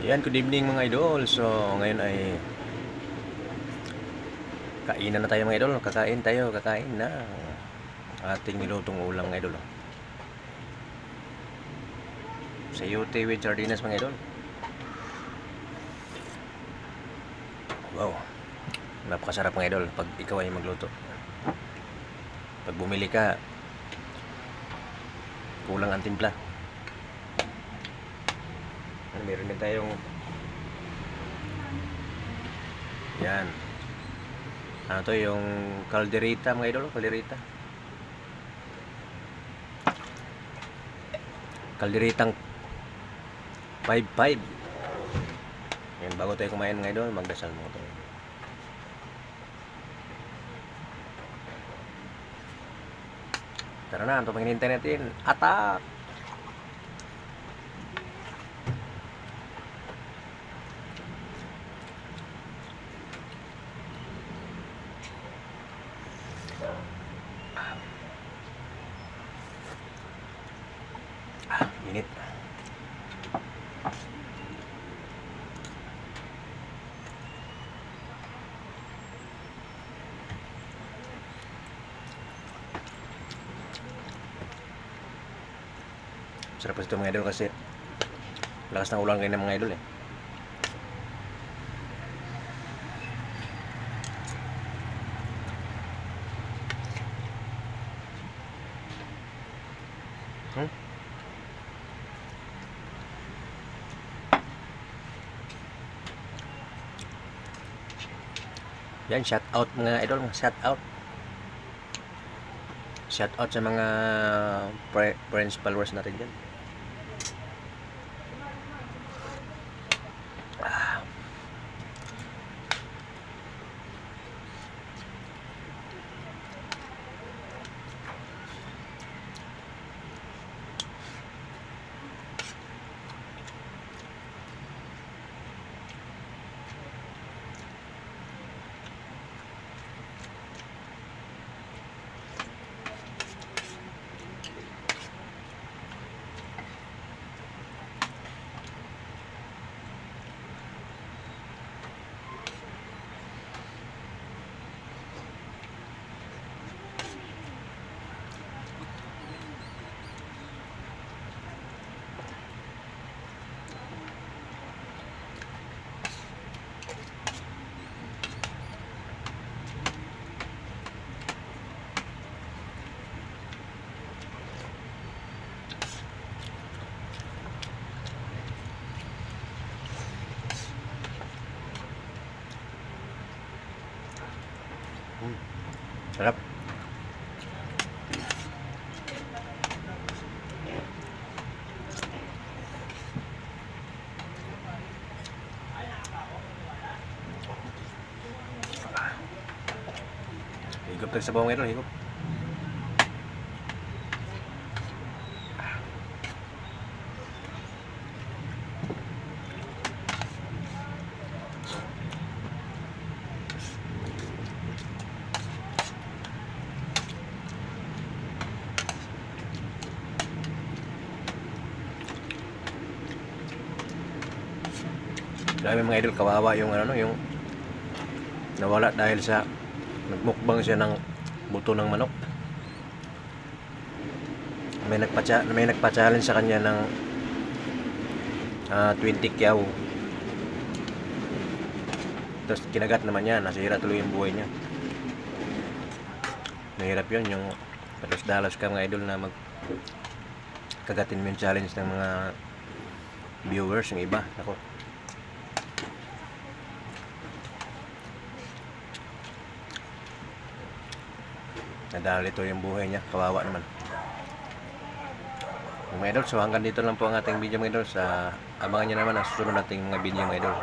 Yan, good evening mga idol. So, ngayon ay kainan na tayo mga idol. Kakain tayo, kakain na ating nilutong ulam mga idol. Sayote with sardinas mga idol. Wow. Napakasarap mga idol pag ikaw ay magluto. Pag bumili ka, kulang ang timpla. Meron din tayong yan. Ano to yung calderita mga idol calderita? Calderitang 5-5 yan bago tayo kumain mga idol magdasal mo tayo. Tara na ito pang hinintay natin atak init. Sarap kasi ito mga idol kasi lakas ng ulan kayo ng mga idol eh. Hmm? Yan, shout out mga idol, shout out. Shout out sa mga friends followers natin dyan. Sarap. Higop tayo sa bawang ito, higop. Dami mga idol, kawawa yung ano, yung nawala dahil sa nagmukbang siya ng buto ng manok. May nagpa may nagpa-challenge sa kanya ng ah, 20 kyaw. Tapos kinagat naman niya, nasira tuloy yung buhay niya. Mahirap yun, yung dalos ka mga idol na mag kagatin mo yung challenge ng mga viewers, yung iba. Ako, Nadalito yung buhay niya. Kawawa naman. Mga idol, so hanggang dito lang po ang ating video mga idol. Sa abangan niyo naman ang susunod nating mga video mga idol.